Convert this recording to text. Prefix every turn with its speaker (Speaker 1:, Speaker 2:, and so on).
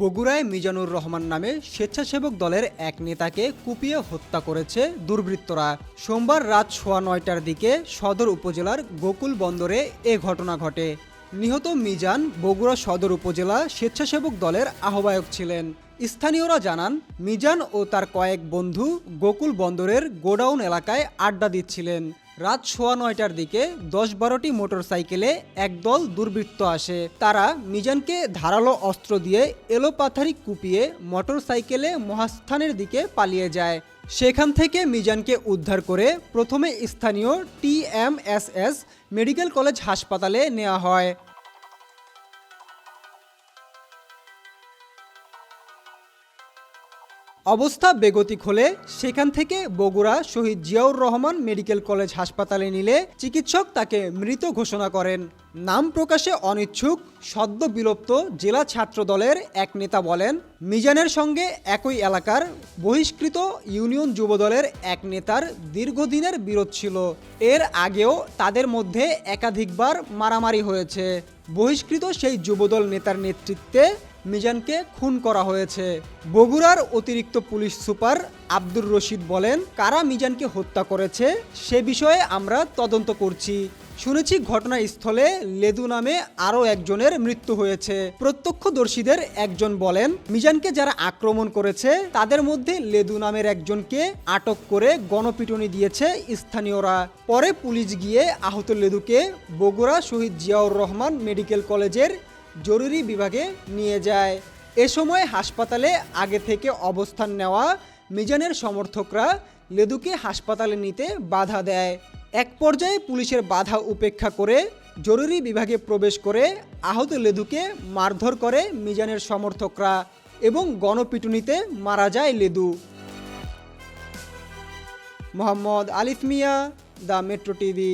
Speaker 1: বগুড়ায় মিজানুর রহমান নামে স্বেচ্ছাসেবক দলের এক নেতাকে কুপিয়ে হত্যা করেছে দুর্বৃত্তরা। সোমবার রাত সোয়া নয়টার দিকে সদর উপজেলার গোকুল বন্দরে এ ঘটনা ঘটে। নিহত মিজান বগুড়া সদর উপজেলা স্বেচ্ছাসেবক দলের আহ্বায়ক ছিলেন। স্থানীয়রা জানান, মিজান ও তার কয়েক বন্ধু গোকুল বন্দরের গোডাউন এলাকায় আড্ডা দিচ্ছিলেন। রাত সোয়া নয়টার দিকে দশ বারোটি মোটরসাইকেলে একদল দুর্বৃত্ত আসে। তারা মিজানকে ধারালো অস্ত্র দিয়ে এলোপাথারি কুপিয়ে মোটরসাইকেলে মহাস্থানের দিকে পালিয়ে যায়। সেখান থেকে মিজানকে উদ্ধার করে প্রথমে স্থানীয় টিএমএসএস মেডিকেল কলেজ হাসপাতালে নেওয়া হয়। অবস্থা বেগতিক হলে সেখান থেকে বগুড়া শহীদ জিয়াউর রহমান মেডিকেল কলেজ হাসপাতালে নিলে চিকিৎসক তাকে মৃত ঘোষণা করেন। নাম প্রকাশে অনিচ্ছুক, সদ্য বিলুপ্ত জেলা ছাত্র দলের এক নেতা বলেন, মিজানের সঙ্গে একই এলাকার বহিষ্কৃত ইউনিয়ন যুবদলের এক নেতার দীর্ঘদিনের বিরোধ ছিল। এর আগেও তাদের মধ্যে একাধিকবার মারামারি হয়েছে। বহিষ্কৃত সেই যুবদল নেতার নেতৃত্বে মিজানকে খুন করা হয়েছে। বগুড়ার অতিরিক্ত পুলিশ সুপার আব্দুর রশিদ বলেন, কারা মিজানকে হত্যা করেছে সে বিষয়ে আমরা তদন্ত করছি। শুনেছি ঘটনাস্থলে লেদু নামে আরও একজনের মৃত্যু হয়েছে। প্রত্যক্ষদর্শীদের একজন বলেন, মিজানকে যারা আক্রমণ করেছে, তাদের মধ্যে লেদু নামের একজনকে আটক করে গণপিটুনি দিয়েছে স্থানীয়রা। পরে পুলিশ গিয়ে আহত লেদুকে বগুড়া শহীদ জিয়াউর রহমান মেডিকেল কলেজের জরুরি বিভাগে নিয়ে যায়। এ সময় হাসপাতালে আগে থেকে অবস্থান নেওয়া মিজানের সমর্থকরা লেদুকে হাসপাতালে নিতে বাধা দেয়। এক পর্যায়ে পুলিশের বাধা উপেক্ষা করে জরুরি বিভাগে প্রবেশ করে আহত লেদুকে মারধর করে মিজানের সমর্থকরা এবং গণপিটুনিতে মারা যায় লেদু। মোহাম্মদ আলিফ মিয়া, দ্য মেট্রো টিভি।